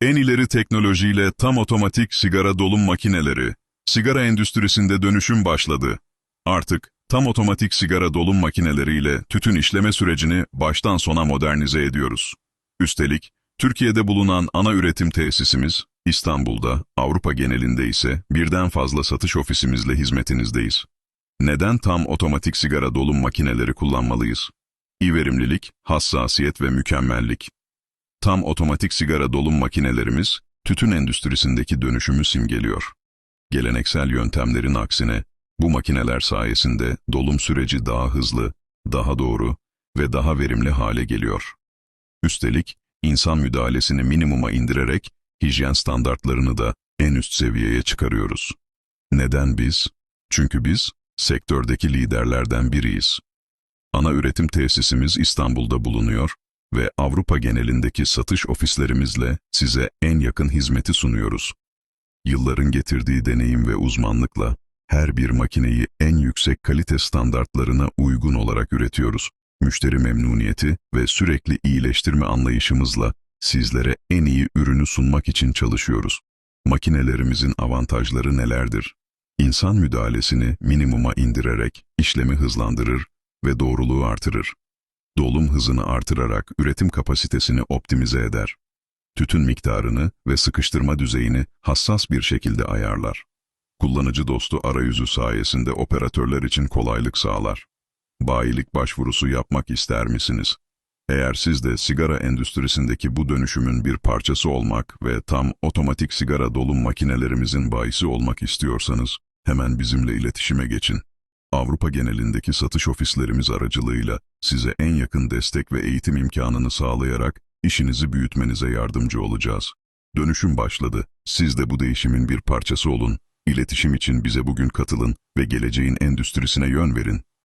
En ileri teknolojiyle tam otomatik sigara dolum makineleri. Sigara endüstrisinde dönüşüm başladı. Artık tam otomatik sigara dolum makineleriyle tütün işleme sürecini baştan sona modernize ediyoruz. Üstelik Türkiye'de bulunan ana üretim tesisimiz İstanbul'da, Avrupa genelinde ise birden fazla satış ofisimizle hizmetinizdeyiz. Neden tam otomatik sigara dolum makineleri kullanmalıyız? İyi verimlilik, hassasiyet ve mükemmellik. Tam otomatik sigara dolum makinelerimiz, tütün endüstrisindeki dönüşümü simgeliyor. Geleneksel yöntemlerin aksine, bu makineler sayesinde dolum süreci daha hızlı, daha doğru ve daha verimli hale geliyor. Üstelik, insan müdahalesini minimuma indirerek, hijyen standartlarını da en üst seviyeye çıkarıyoruz. Neden biz? Çünkü biz, sektördeki liderlerden biriyiz. Ana üretim tesisimiz İstanbul'da bulunuyor ve Avrupa genelindeki satış ofislerimizle size en yakın hizmeti sunuyoruz. Yılların getirdiği deneyim ve uzmanlıkla her bir makineyi en yüksek kalite standartlarına uygun olarak üretiyoruz. Müşteri memnuniyeti ve sürekli iyileştirme anlayışımızla sizlere en iyi ürünü sunmak için çalışıyoruz. Makinelerimizin avantajları nelerdir? İnsan müdahalesini minimuma indirerek işlemi hızlandırır ve doğruluğu artırır. Dolum hızını artırarak üretim kapasitesini optimize eder. Tütün miktarını ve sıkıştırma düzeyini hassas bir şekilde ayarlar. Kullanıcı dostu arayüzü sayesinde operatörler için kolaylık sağlar. Bayilik başvurusu yapmak ister misiniz? Eğer siz de sigara endüstrisindeki bu dönüşümün bir parçası olmak ve tam otomatik sigara dolum makinelerimizin bayisi olmak istiyorsanız, hemen bizimle iletişime geçin. Avrupa genelindeki satış ofislerimiz aracılığıyla size en yakın destek ve eğitim imkanını sağlayarak işinizi büyütmenize yardımcı olacağız. Dönüşüm başladı. Siz de bu değişimin bir parçası olun. İletişim için bize bugün katılın ve geleceğin endüstrisine yön verin.